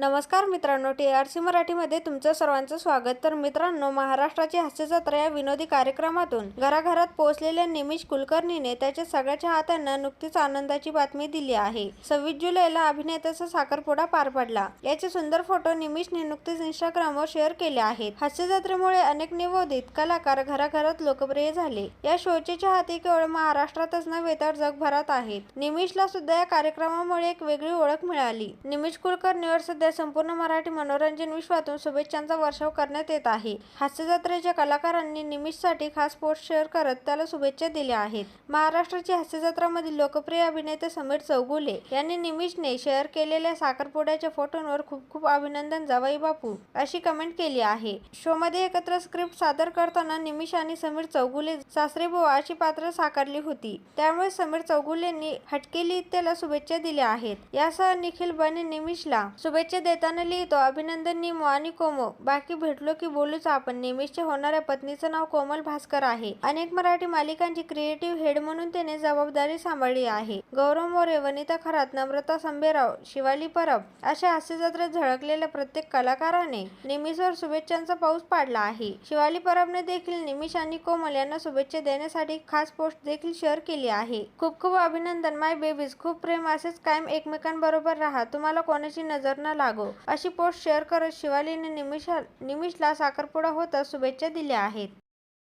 नमस्कार मित्रांनो T R C मराठीमध्ये तुमचं सर्वांचं स्वागत. तर मित्रांनो महाराष्ट्राची हास्य जत्रा या विनोदी कार्यक्रमातून घराघरात पोहोचलेल्या निमिष कुलकर्णीने त्याच्या सगळ्या चाहत्यांना नुकतीच आनंदाची बातमी दिली आहे. सव्वीस जुलैला अभिनेत्याचा साखरपुडा पार पडला. याचे सुंदर फोटो निमिषने नुकतेच इंस्टाग्रामवर शेअर केले आहेत. हास्य जत्रेमुळे अनेक निवोदित कलाकार घराघरात लोकप्रिय झाले. या शोचे चाहते केवळ महाराष्ट्रातच नव्हे तर जगभरात आहेत. निमिषला सुद्धा या कार्यक्रमामुळे एक वेगळी ओळख मिळाली. निमिष कुलकर्णीवर सध्या संपूर्ण मराठी मनोरंजन विश्वातून शुभेच्छांचा वर्षाव करण्यात येत आहे. हास्य जत्रेच्या कलाकारांनी निमिषसाठी खास पोस्ट शेअर करत त्याला शुभेच्छा दिल्या आहेत. महाराष्ट्राची हास्य जत्रामधील लोकप्रिय अभिनेते समीर चौगुले यांनी निमिषने शेअर केलेल्या साखरपुड्याच्या फोटोंवर खूप खूप अभिनंदन जावाई बापू अशी कमेंट केली आहे. शोमध्ये एकत्र स्क्रिप्ट सादर करताना निमिष आणि समीर चौगुले सासरेबुवा अशी पात्र साकारली होती. त्यामुळे समीर चौगुलेंनी हटकेली त्याला शुभेच्छा दिल्या आहेत. यासह निखिल बने निमिषला शुभेच्छा देताना लिहितो अभिनंदन निमो आणि कोमो. बाकी भेटलो की बोलूच आपण. निमिषच्या होणाऱ्या पत्नीचं नाव कोमल भास्कर आहे. अनेक मराठी मालिकांची क्रिएटिव्ह हेड म्हणून त्याने जबाबदारी सांभाळली आहे. गौरव मोरे वनिता खरात नम्रता संभेराव शिवाली परब अशा हास्य जत्रेत झळकलेल्या प्रत्येक कलाकाराने निमिषवर शुभेच्छांचा पाऊस पाडला आहे. शिवाली परबने देखील निमिष आणि कोमल यांना शुभेच्छा देण्यासाठी खास पोस्ट देखील शेअर केली आहे. खूप खूप अभिनंदन माय बेबीज खूप प्रेम असेच कायम एकमेकांबरोबर राहा. तुम्हाला कोणाची नजर न लाग अशी पोस्ट शेअर करत शिवालीने निमिषा निमिषला साखरपुडा होता शुभेच्छा दिल्या आहेत.